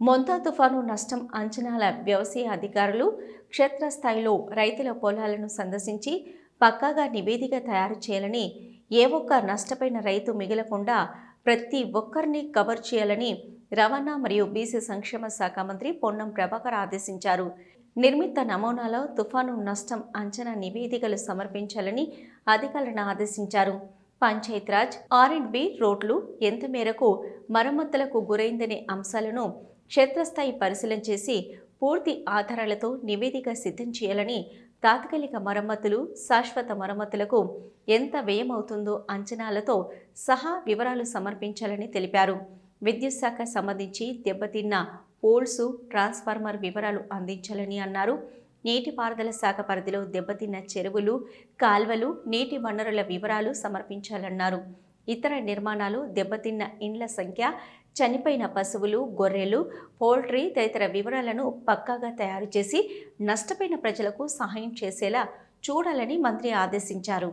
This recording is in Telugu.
మొంతా తుఫాను నష్టం అంచనాల వ్యవసాయ అధికారులు క్షేత్రస్థాయిలో రైతుల పొలాలను సందర్శించి పక్కాగా నివేదిక తయారు చేయాలని ఏ ఒక్క నష్టపోయిన రైతు మిగలకుండా ప్రతి ఒక్కరిని కవర్ చేయాలని రవాణా మరియు బీసీ సంక్షేమ శాఖ మంత్రి పొన్నం ప్రభాకర్ ఆదేశించారు. నిర్మిత నమూనాలో తుఫాను నష్టం అంచనా నివేదికలు సమర్పించాలని అధికారులను ఆదేశించారు. పంచాయతీరాజ్ ఆర్ అండ్ బి రోడ్లు ఎంత మేరకు మరమ్మతులకు గురైందనే అంశాలను క్షేత్రస్థాయి పరిశీలన చేసి పూర్తి ఆధారాలతో నివేదిక సిద్ధం చేయాలని తాత్కాలిక మరమ్మతులు శాశ్వత మరమ్మతులకు ఎంత వ్యయమవుతుందో అంచనాలతో సహా వివరాలు సమర్పించాలని తెలిపారు. విద్యుత్ శాఖ సంబంధించి దెబ్బతిన్న పోల్సు ట్రాన్స్ఫార్మర్ వివరాలు అందించాలని అన్నారు. నీటిపారుదల శాఖ పరిధిలో దెబ్బతిన్న చెరువులు కాల్వలు నీటి వనరుల వివరాలు సమర్పించాలన్నారు. ఇతర నిర్మాణాలు దెబ్బతిన్న ఇండ్ల సంఖ్య చనిపోయిన పశువులు గొర్రెలు పౌల్ట్రీ తదితర వివరాలను పక్కాగా తయారు చేసి నష్టపోయిన ప్రజలకు సహాయం చేసేలా చూడాలని మంత్రి ఆదేశించారు.